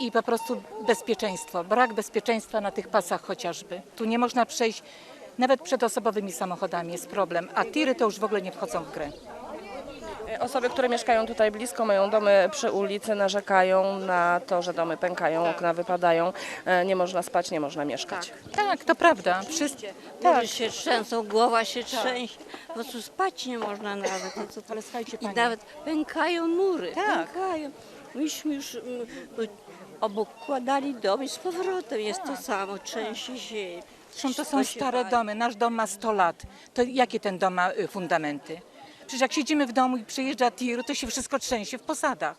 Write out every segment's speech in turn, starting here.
i po prostu bezpieczeństwo, brak bezpieczeństwa na tych pasach chociażby. Tu nie można przejść nawet przed osobowymi samochodami, jest problem, a tiry to już w ogóle nie wchodzą w grę. Osoby, które mieszkają tutaj blisko, mają domy przy ulicy, narzekają na to, że domy pękają, okna wypadają, e, nie można spać, nie można mieszkać. Tak, to prawda. Wszystkie. Tak. się trzęsą, głowa się trzęsie. Po prostu spać nie można nawet. To, Ale słuchajcie I pani, nawet pękają mury. Tak. Pękają. Myśmy już obokładali dom i z powrotem jest to samo. Trzęsie się. zresztą to są się stare domy, nasz dom ma 100 lat. To jakie ten dom ma y, fundamenty? Przecież jak siedzimy w domu i przyjeżdża tir, to się wszystko trzęsie w posadach.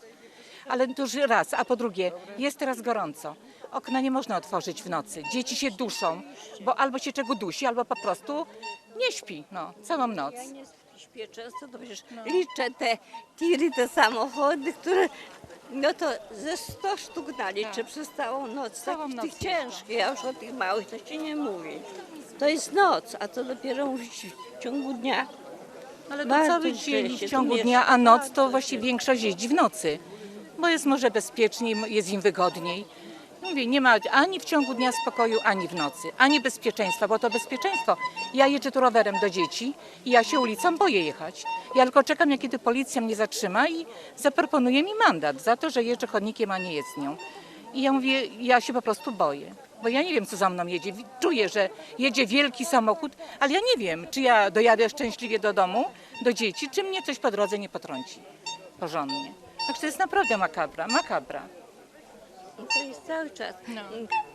Ale to już raz, a po drugie, jest teraz gorąco. Okna nie można otworzyć w nocy. Dzieci się duszą, bo albo się czego dusi, albo po prostu nie śpi no, całą noc. Ja nie śpię często, to przecież liczę te tiry, te samochody, które no to ze 100 sztuk naliczę przez całą noc. Tak. Całą tak, noc tych ciężkich, ja już o tych małych to się nie mówi. To jest noc, a to dopiero mówić w ciągu dnia. Ale to Bardzo cały dzień w ciągu dnia, a noc to właściwie większość jeździ w nocy, bo jest może bezpieczniej, jest im wygodniej. Mówię, nie ma ani w ciągu dnia spokoju, ani w nocy, ani bezpieczeństwa, bo to bezpieczeństwo. Ja jeżdżę tu rowerem do dzieci i ja się ulicą boję jechać. Ja tylko czekam, jak kiedy policja mnie zatrzyma i zaproponuje mi mandat za to, że jeżdżę chodnikiem, a nie jezdnią. I ja mówię, ja się po prostu boję, bo ja nie wiem, co za mną jedzie. Czuję, że jedzie wielki samochód, ale ja nie wiem, czy ja dojadę szczęśliwie do domu, do dzieci, czy mnie coś po drodze nie potrąci porządnie. Także to jest naprawdę makabra, makabra. To jest cały czas. No.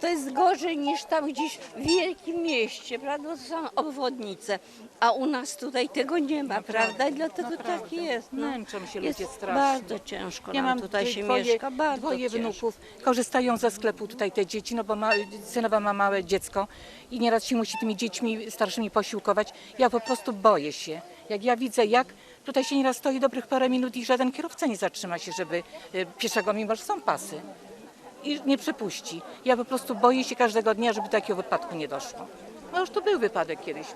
To jest gorzej niż tam gdzieś w wielkim mieście, prawda? To są obwodnice. A u nas tutaj tego nie ma, prawda? I dlatego tak jest. No. Męczą się jest ludzie strasznie. Bardzo ciężko Ja nam mam tutaj tutaj się dwoje, mieszka, bardzo dwoje ciężko. wnuków, korzystają ze sklepu tutaj te dzieci, no bo ma, synowa ma małe dziecko i nieraz się musi tymi dziećmi starszymi posiłkować. Ja po prostu boję się. Jak ja widzę, jak tutaj się nieraz stoi dobrych parę minut i żaden kierowca nie zatrzyma się, żeby y, pieszego, mimo że są pasy. I nie przepuści. Ja po prostu boję się każdego dnia, żeby do takiego wypadku nie doszło. No już tu był wypadek kiedyś.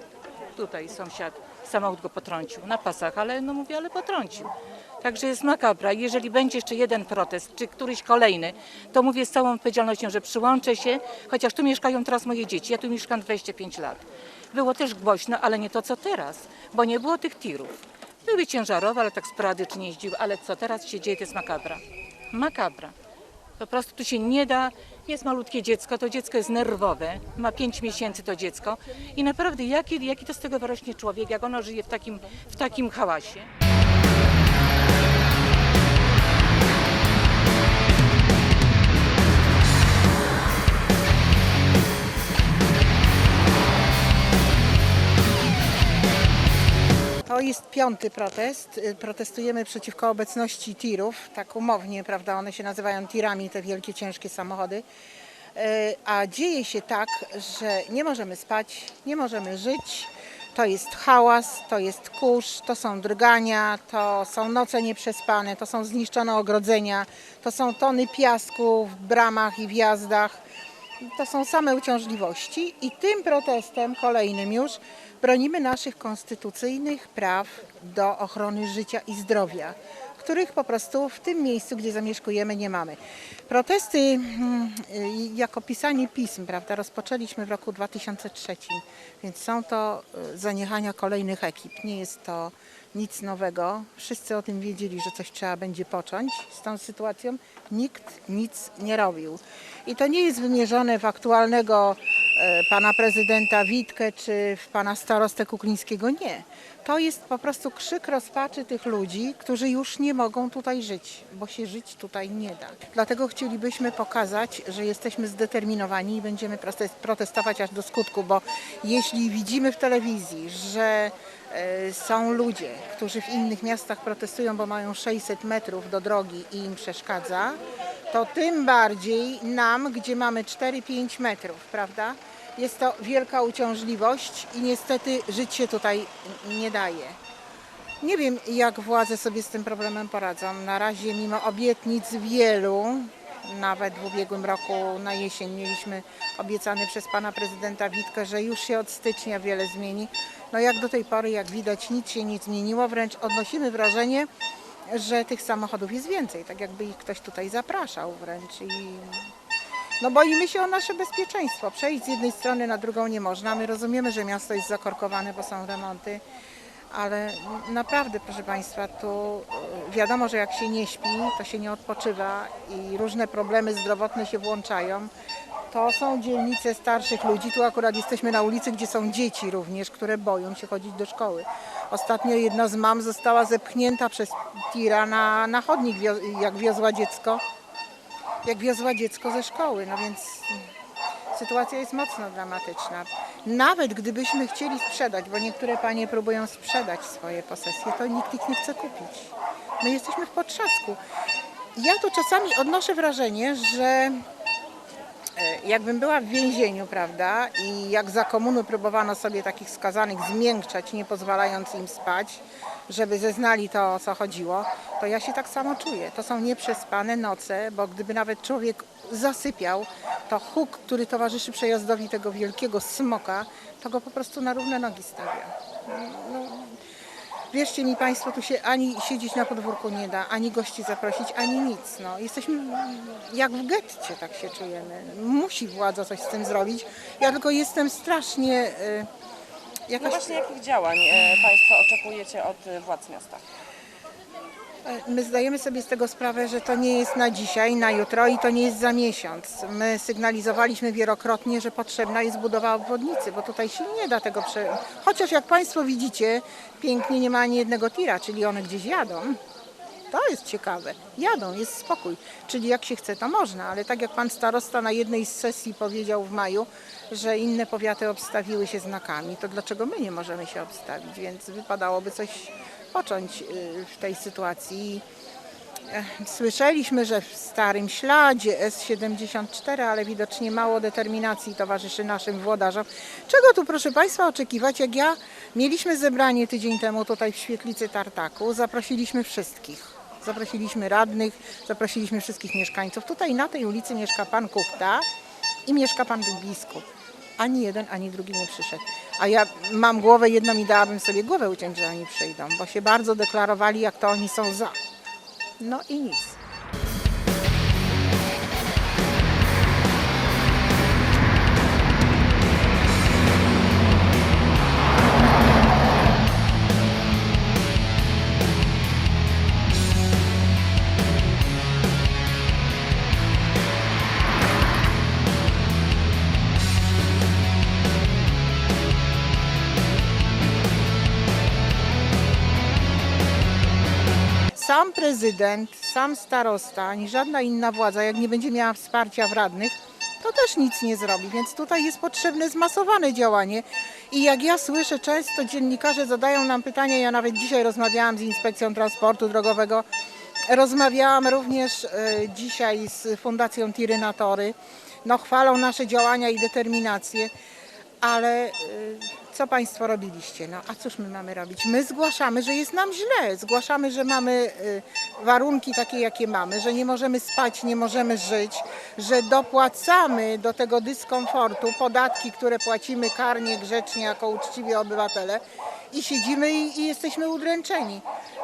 Tutaj sąsiad, samochód go potrącił na pasach, ale no mówię, ale potrącił. Także jest makabra. Jeżeli będzie jeszcze jeden protest, czy któryś kolejny, to mówię z całą odpowiedzialnością, że przyłączę się, chociaż tu mieszkają teraz moje dzieci. Ja tu mieszkam 25 lat. Było też głośno, ale nie to co teraz, bo nie było tych tirów. Były ciężarowe, ale tak sporadycznie jeździły, ale co teraz się dzieje, to jest makabra. Makabra. Po prostu tu się nie da. Jest malutkie dziecko, to dziecko jest nerwowe, ma 5 miesięcy to dziecko i naprawdę jaki, jaki to z tego wyrośnie człowiek, jak ono żyje w takim, w takim hałasie. To jest piąty protest. Y, Protestujemy przeciwko obecności tirów, tak umownie, prawda? One się nazywają tirami, te wielkie, ciężkie samochody. Y, A dzieje się tak, że nie możemy spać, nie możemy żyć. To jest hałas, to jest kurz, to są drgania, to są noce nieprzespane, to są zniszczone ogrodzenia, to są tony piasku w bramach i wjazdach. To są same uciążliwości i tym protestem, kolejnym już, bronimy naszych konstytucyjnych praw do ochrony życia i zdrowia, których po prostu w tym miejscu, gdzie zamieszkujemy, nie mamy. Protesty mm, jako pisanie pism, prawda, rozpoczęliśmy w roku 2003, więc są to y, zaniechania kolejnych ekip. Nie jest to nic nowego. Wszyscy o tym wiedzieli, że coś trzeba będzie począć z tą sytuacją. Nikt nic nie robił. I to nie jest wymierzone w aktualnego e, pana prezydenta Witkę czy w pana starostę Kuklińskiego. Nie. To jest po prostu krzyk rozpaczy tych ludzi, którzy już nie mogą tutaj żyć, bo się żyć tutaj nie da. Dlatego chcielibyśmy pokazać, że jesteśmy zdeterminowani i będziemy protes- protestować aż do skutku, bo jeśli widzimy w telewizji, że są ludzie, którzy w innych miastach protestują, bo mają 600 metrów do drogi i im przeszkadza, to tym bardziej nam, gdzie mamy 4-5 metrów, prawda? Jest to wielka uciążliwość i niestety żyć się tutaj nie daje. Nie wiem, jak władze sobie z tym problemem poradzą. Na razie, mimo obietnic wielu, nawet w ubiegłym roku na jesień mieliśmy obiecany przez pana prezydenta Witkę, że już się od stycznia wiele zmieni. No jak do tej pory, jak widać, nic się nie zmieniło, wręcz odnosimy wrażenie, że tych samochodów jest więcej, tak jakby ich ktoś tutaj zapraszał wręcz i no boimy się o nasze bezpieczeństwo. Przejść z jednej strony na drugą nie można. My rozumiemy, że miasto jest zakorkowane, bo są remonty, ale naprawdę, proszę Państwa, tu e, wiadomo, że jak się nie śpi, to się nie odpoczywa i różne problemy zdrowotne się włączają. To są dzielnice starszych ludzi. Tu akurat jesteśmy na ulicy, gdzie są dzieci również, które boją się chodzić do szkoły. Ostatnio jedna z mam została zepchnięta przez tira na, na chodnik, jak wiozła dziecko jak wiozła dziecko ze szkoły, no więc sytuacja jest mocno dramatyczna. Nawet gdybyśmy chcieli sprzedać, bo niektóre panie próbują sprzedać swoje posesje, to nikt ich nie chce kupić. My jesteśmy w potrzasku. Ja tu czasami odnoszę wrażenie, że jakbym była w więzieniu, prawda, i jak za komuny próbowano sobie takich skazanych zmiękczać, nie pozwalając im spać, żeby zeznali to, o co chodziło, to ja się tak samo czuję. To są nieprzespane noce, bo gdyby nawet człowiek zasypiał, to huk, który towarzyszy przejazdowi tego wielkiego smoka, to go po prostu na równe nogi stawia. No, Wierzcie mi Państwo, tu się ani siedzieć na podwórku nie da, ani gości zaprosić, ani nic. No. Jesteśmy jak w getcie, tak się czujemy. Musi władza coś z tym zrobić. Ja tylko jestem strasznie y, No jakaś... właśnie jakich działań e, Państwo oczekujecie od e, władz miasta? My zdajemy sobie z tego sprawę, że to nie jest na dzisiaj, na jutro i to nie jest za miesiąc. My sygnalizowaliśmy wielokrotnie, że potrzebna jest budowa obwodnicy, bo tutaj się nie da tego prze... Chociaż jak Państwo widzicie, pięknie nie ma ani jednego tira, czyli one gdzieś jadą. To jest ciekawe. Jadą, jest spokój. Czyli jak się chce, to można, ale tak jak pan starosta na jednej z sesji powiedział w maju, że inne powiaty obstawiły się znakami, to dlaczego my nie możemy się obstawić? Więc wypadałoby coś począć y, w tej sytuacji. Słyszeliśmy, że w starym śladzie S74, ale widocznie mało determinacji towarzyszy naszym włodarzom. Czego tu, proszę Państwa, oczekiwać? Jak ja mieliśmy zebranie tydzień temu tutaj w świetlicy Tartaku, zaprosiliśmy wszystkich. Zaprosiliśmy radnych, zaprosiliśmy wszystkich mieszkańców. Tutaj na tej ulicy mieszka pan Kupta i mieszka pan biskup. Ani jeden, ani drugi nie przyszedł. A ja mam głowę jedną i dałabym sobie głowę uciąć, że oni przyjdą, bo się bardzo deklarowali, jak to oni są za. No i nic. Prezydent, sam starosta, ani żadna inna władza, jak nie będzie miała wsparcia w radnych, to też nic nie zrobi. Więc tutaj jest potrzebne zmasowane działanie. I jak ja słyszę, często dziennikarze zadają nam pytania, ja nawet dzisiaj rozmawiałam z Inspekcją Transportu Drogowego, rozmawiałam również e, dzisiaj z Fundacją Tiry na Tory. No chwalą nasze działania i determinację, ale y, co Państwo robiliście? No a cóż my mamy robić? My zgłaszamy, że jest nam źle, zgłaszamy, że mamy y, warunki takie, jakie mamy, że nie możemy spać, nie możemy żyć, że dopłacamy do tego dyskomfortu podatki, które płacimy karnie, grzecznie, jako uczciwi obywatele i siedzimy i, i jesteśmy udręczeni.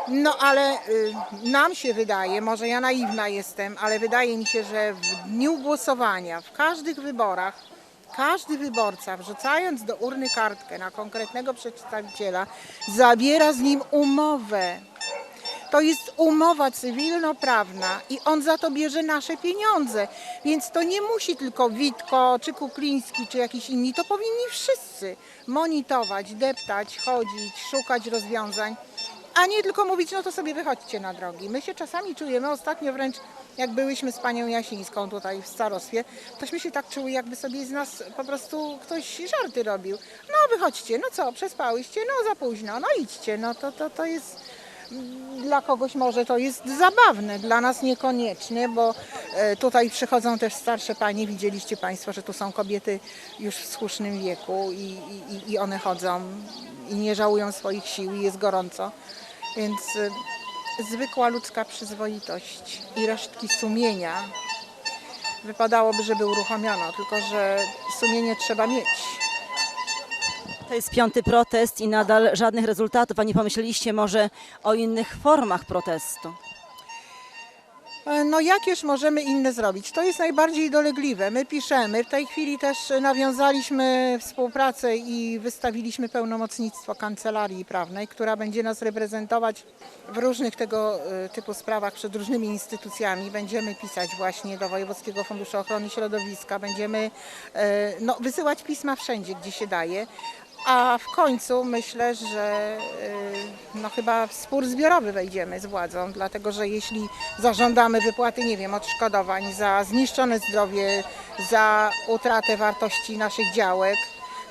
No ale y, nam się wydaje, może ja naiwna jestem, ale wydaje mi się, że w dniu głosowania, w każdych wyborach, każdy wyborca, wrzucając do urny kartkę na konkretnego przedstawiciela, zabiera z nim umowę. To jest umowa cywilnoprawna i on za to bierze nasze pieniądze. Więc to nie musi tylko Witko, czy Kukliński, czy jakiś inni. To powinni wszyscy monitorować, deptać, chodzić, szukać rozwiązań, a nie tylko mówić, no to sobie wychodźcie na drogi. My się czasami czujemy, ostatnio wręcz jak byłyśmy z panią Jasińską tutaj w starostwie, tośmy się tak czuły, jakby sobie z nas po prostu ktoś żarty robił. No wychodźcie, no co, przespałyście, no za późno, no idźcie, no to, to, to jest Dla kogoś może to jest zabawne, dla nas niekoniecznie, bo e, tutaj przychodzą też starsze panie. Widzieliście Państwo, że tu są kobiety już w słusznym wieku i, i, i one chodzą i nie żałują swoich sił i jest gorąco. Więc e, zwykła ludzka przyzwoitość i resztki sumienia wypadałoby, żeby uruchomiono, tylko że sumienie trzeba mieć. To jest piąty protest i nadal żadnych rezultatów, a nie pomyśleliście może o innych formach protestu? E, No jakież możemy inne zrobić? To jest najbardziej dolegliwe. My piszemy, w tej chwili też nawiązaliśmy współpracę i wystawiliśmy pełnomocnictwo kancelarii prawnej, która będzie nas reprezentować w różnych tego e, typu sprawach przed różnymi instytucjami. Będziemy pisać właśnie do Wojewódzkiego Funduszu Ochrony Środowiska, będziemy e, no, wysyłać pisma wszędzie, gdzie się daje. A w końcu myślę, że y, no chyba w spór zbiorowy wejdziemy z władzą, dlatego że jeśli zażądamy wypłaty, nie wiem, odszkodowań za zniszczone zdrowie, za utratę wartości naszych działek,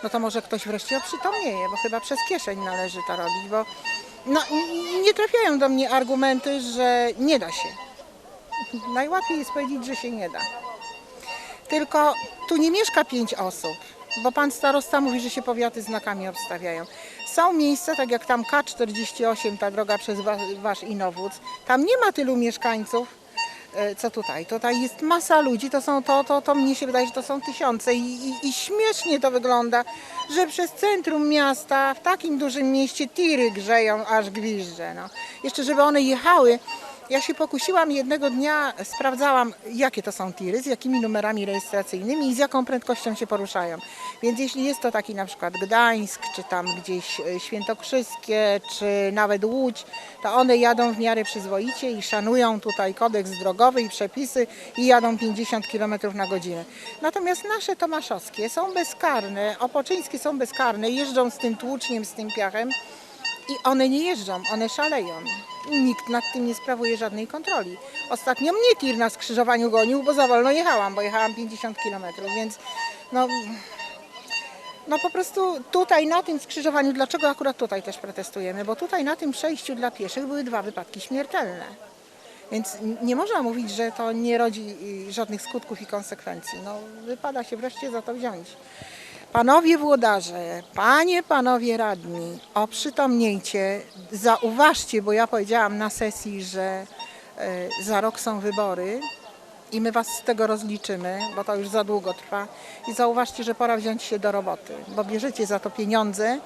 no to może ktoś wreszcie oprzytomnieje, bo chyba przez kieszeń należy to robić, bo no, nie trafiają do mnie argumenty, że nie da się. Najłatwiej jest powiedzieć, że się nie da. Tylko tu nie mieszka pięć osób, bo pan starosta mówi, że się powiaty znakami obstawiają. Są miejsca, tak jak tam K48, ta droga przez wa- wasz Inowódz, tam nie ma tylu mieszkańców, e, co tutaj. Tutaj jest masa ludzi, to są to, to, to mnie się wydaje, że to są tysiące i, i, i śmiesznie to wygląda, że przez centrum miasta, w takim dużym mieście tiry grzeją, aż gwizdże. No. Jeszcze żeby one jechały, ja się pokusiłam jednego dnia, sprawdzałam jakie to są tiry, z jakimi numerami rejestracyjnymi i z jaką prędkością się poruszają. Więc jeśli jest to taki na przykład Gdańsk, czy tam gdzieś e, Świętokrzyskie, czy nawet Łódź, to one jadą w miarę przyzwoicie i szanują tutaj kodeks drogowy i przepisy i jadą 50 km na godzinę. Natomiast nasze tomaszowskie są bezkarne, opoczyńskie są bezkarne, jeżdżą z tym tłuczniem, z tym piachem i one nie jeżdżą, one szaleją. Nikt nad tym nie sprawuje żadnej kontroli. Ostatnio mnie tir na skrzyżowaniu gonił, bo za wolno jechałam, bo jechałam 50 km, więc no, no po prostu tutaj na tym skrzyżowaniu, dlaczego akurat tutaj też protestujemy? Bo tutaj na tym przejściu dla pieszych były dwa wypadki śmiertelne. Więc nie można mówić, że to nie rodzi y, żadnych skutków i konsekwencji. No, wypada się wreszcie za to wziąć. Panowie włodarze, panie, panowie radni, oprzytomniejcie, zauważcie, bo ja powiedziałam na sesji, że e, za rok są wybory i my was z tego rozliczymy, bo to już za długo trwa. I zauważcie, że pora wziąć się do roboty, bo bierzecie za to pieniądze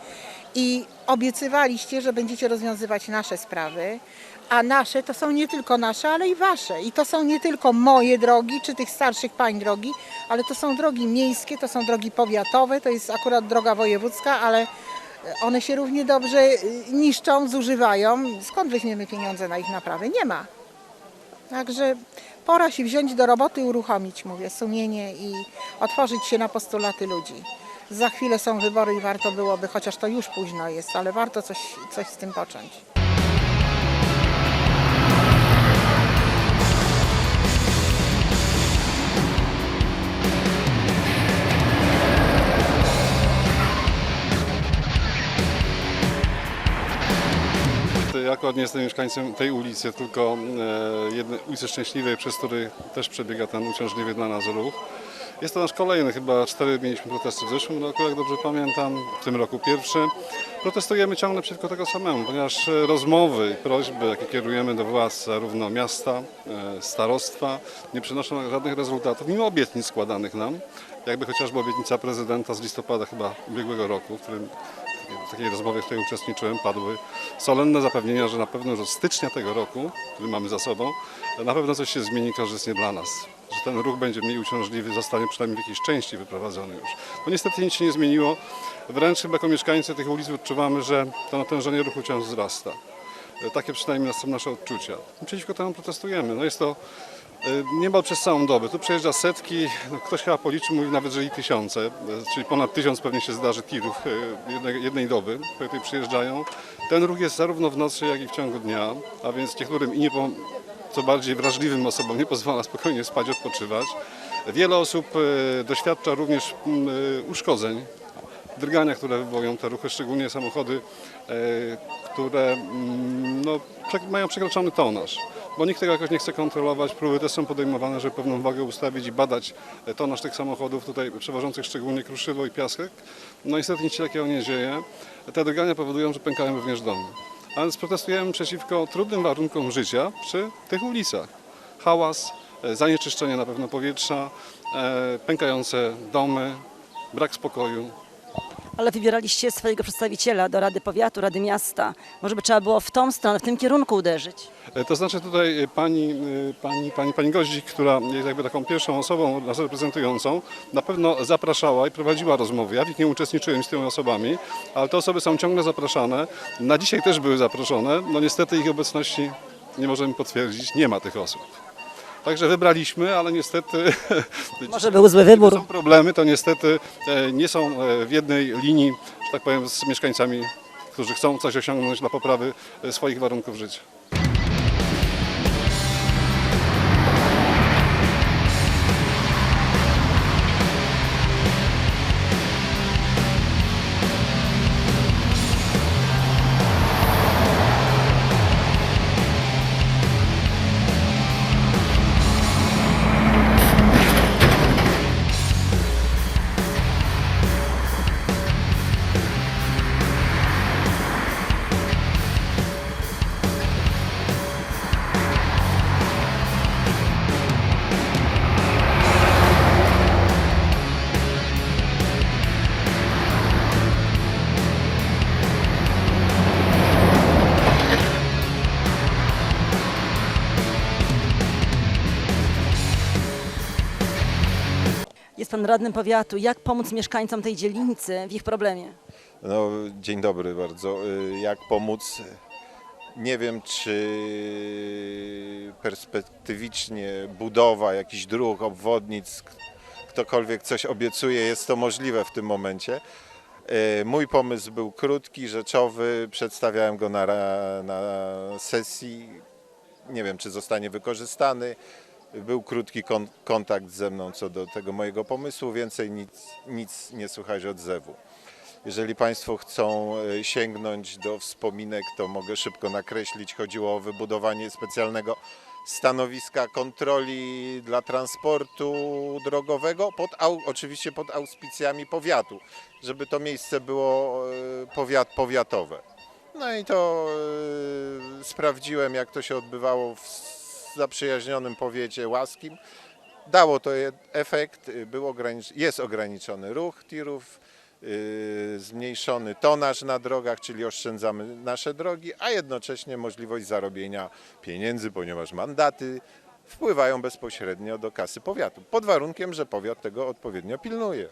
i obiecywaliście, że będziecie rozwiązywać nasze sprawy, a nasze to są nie tylko nasze, ale i wasze. I to są nie tylko moje drogi, czy tych starszych pań drogi, ale to są drogi miejskie, to są drogi powiatowe, to jest akurat droga wojewódzka, ale one się równie dobrze y, niszczą, zużywają. Skąd weźmiemy pieniądze na ich naprawę? Nie ma. Także pora się wziąć do roboty uruchomić, mówię, sumienie i otworzyć się na postulaty ludzi. Za chwilę są wybory i warto byłoby, chociaż to już późno jest, ale warto coś, coś z tym począć. Ja akurat nie jestem mieszkańcem tej ulicy, tylko e, jednej ulicy Szczęśliwej, przez który też przebiega ten uciążliwy dla nas ruch. Jest to nasz kolejny, chyba cztery mieliśmy protesty w zeszłym roku, jak dobrze pamiętam, w tym roku pierwszy. Protestujemy ciągle przeciwko tego samemu, ponieważ e, rozmowy i prośby, jakie kierujemy do władz zarówno miasta, e, starostwa, nie przynoszą żadnych rezultatów, mimo obietnic składanych nam, jakby chociażby obietnica prezydenta z listopada chyba ubiegłego roku, w którym w takiej rozmowie, w której uczestniczyłem, padły solenne zapewnienia, że na pewno już od stycznia tego roku, który mamy za sobą, na pewno coś się zmieni korzystnie dla nas. Że ten ruch będzie mniej uciążliwy, zostanie przynajmniej w jakiejś części wyprowadzony już. No niestety nic się nie zmieniło. Wręcz chyba jako mieszkańcy tych ulic odczuwamy, że to natężenie ruchu wciąż wzrasta. E, Takie przynajmniej są nasze odczucia. Przeciwko temu protestujemy. No jest to niemal przez całą dobę. Tu przejeżdża setki, no ktoś chyba policzył, mówi nawet, że i tysiące, e, czyli ponad tysiąc pewnie się zdarzy tirów e, jednej, jednej doby, które tutaj przyjeżdżają. Ten ruch jest zarówno w nocy, jak i w ciągu dnia, a więc niektórym i nie co bardziej wrażliwym osobom nie pozwala spokojnie spać, odpoczywać. Wiele osób doświadcza również mm, uszkodzeń drgania, które wywołują te ruchy, szczególnie samochody, które mm, no, mają przekroczony tonaż. Bo nikt tego jakoś nie chce kontrolować, próby też są podejmowane, żeby pewną wagę ustawić i badać tonaż tych samochodów tutaj przewożących szczególnie kruszywo i piasek. No niestety nic się takiego nie dzieje. Te drgania powodują, że pękają również domy. A więc protestujemy przeciwko trudnym warunkom życia przy tych ulicach. Hałas, e, zanieczyszczenie na pewno powietrza, e, pękające domy, brak spokoju. Ale wybieraliście swojego przedstawiciela do Rady Powiatu, Rady Miasta. Może by trzeba było w tą stronę, w tym kierunku uderzyć. E, To znaczy tutaj e, pani, e, pani, pani, pani Goździk, która jest jakby taką pierwszą osobą nas reprezentującą, na pewno zapraszała i prowadziła rozmowy. Ja w nich nie uczestniczyłem z tymi osobami, ale te osoby są ciągle zapraszane. Na dzisiaj też były zaproszone. No niestety ich obecności nie możemy potwierdzić. Nie ma tych osób. Także wybraliśmy, ale niestety Może był zły wybór. są problemy, to niestety e, nie są e, w jednej linii, że tak powiem, z mieszkańcami, którzy chcą coś osiągnąć dla poprawy e, swoich warunków życia. Jest pan radnym powiatu. Jak pomóc mieszkańcom tej dzielnicy w ich problemie? No, dzień dobry bardzo. Y, Jak pomóc? Nie wiem, czy perspektywicznie budowa jakichś dróg, obwodnic, ktokolwiek coś obiecuje, jest to możliwe w tym momencie. Y, Mój pomysł był krótki, rzeczowy, przedstawiałem go na, na sesji. Nie wiem, czy zostanie wykorzystany. Był krótki kon- kontakt ze mną co do tego mojego pomysłu, więcej nic, nic nie słychać odzewu. Jeżeli Państwo chcą e, sięgnąć do wspominek, to mogę szybko nakreślić. Chodziło o wybudowanie specjalnego stanowiska kontroli dla transportu drogowego, pod, oczywiście pod auspicjami powiatu, żeby to miejsce było e, powiat, powiatowe. No i to e, sprawdziłem, jak to się odbywało w zaprzyjaźnionym powiecie łaskim. Dało to efekt, y, był jest ograniczony ruch tirów, yy, zmniejszony tonaż na drogach, czyli oszczędzamy nasze drogi, a jednocześnie możliwość zarobienia pieniędzy, ponieważ mandaty wpływają bezpośrednio do kasy powiatu, pod warunkiem, że powiat tego odpowiednio pilnuje.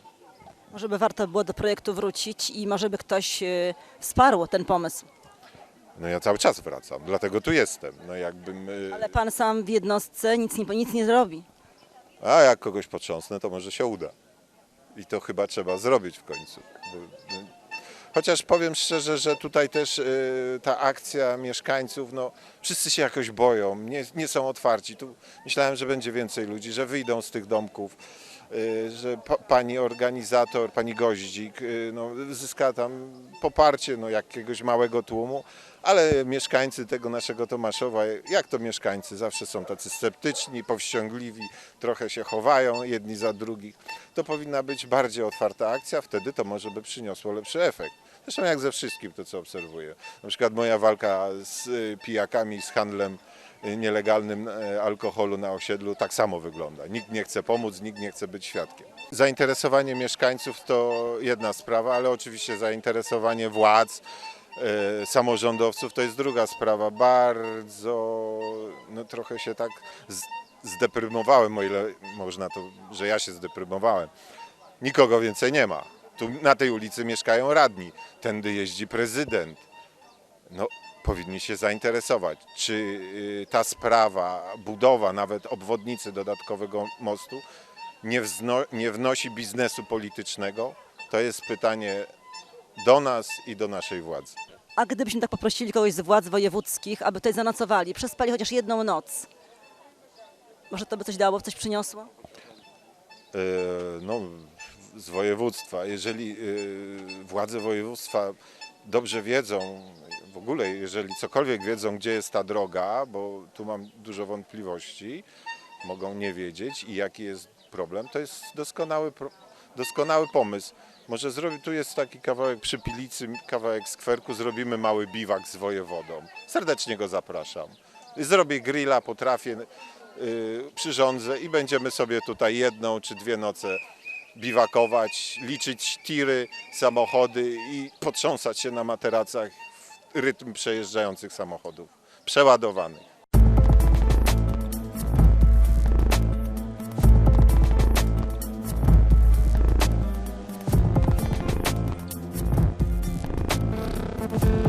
Może by warto było do projektu wrócić i może by ktoś e, wsparł ten pomysł. No ja cały czas wracam, dlatego tu jestem. No jakbym, y, Ale pan sam w jednostce nic nie, nic nie zrobi. a jak kogoś potrząsnę, to może się uda. I to chyba trzeba zrobić w końcu. No, Chociaż powiem szczerze, że tutaj też y, ta akcja mieszkańców, no wszyscy się jakoś boją, nie, nie są otwarci. Tu myślałem, że będzie więcej ludzi, że wyjdą z tych domków, y, że pa, pani organizator, pani Goździk, y, no, zyska tam poparcie no, jakiegoś małego tłumu, ale mieszkańcy tego naszego Tomaszowa, jak to mieszkańcy, zawsze są tacy sceptyczni, powściągliwi, trochę się chowają jedni za drugich. To powinna być bardziej otwarta akcja, wtedy to może by przyniosło lepszy efekt. Zresztą jak ze wszystkim to, co obserwuję. Na przykład moja walka z y, pijakami, z handlem y, nielegalnym e, alkoholu na osiedlu tak samo wygląda. Nikt nie chce pomóc, nikt nie chce być świadkiem. Zainteresowanie mieszkańców to jedna sprawa, ale oczywiście zainteresowanie władz, e, samorządowców to jest druga sprawa. Bardzo, no trochę się tak zdeprymowałem, o ile można to, że ja się zdeprymowałem. Nikogo więcej nie ma. Tu na tej ulicy mieszkają radni, tędy jeździ prezydent. No, powinni się zainteresować, czy y, ta sprawa, budowa nawet obwodnicy dodatkowego mostu nie, nie wnosi biznesu politycznego. To jest pytanie do nas i do naszej władzy. A gdybyśmy tak poprosili kogoś z władz wojewódzkich, aby tutaj zanocowali, przespali chociaż jedną noc, może to by coś dało, coś przyniosło? E, no, z województwa. Jeżeli y, władze województwa dobrze wiedzą, w ogóle jeżeli cokolwiek wiedzą, gdzie jest ta droga, bo tu mam dużo wątpliwości, mogą nie wiedzieć i jaki jest problem, to jest doskonały, doskonały pomysł. Może zrobi, tu jest taki kawałek przy Pilicy, kawałek skwerku, zrobimy mały biwak z wojewodą. Serdecznie go zapraszam. Zrobię grilla, potrafię, yy, przyrządzę i będziemy sobie tutaj jedną czy dwie noce biwakować, liczyć tiry, samochody i potrząsać się na materacach rytm przejeżdżających samochodów, przeładowanych. thank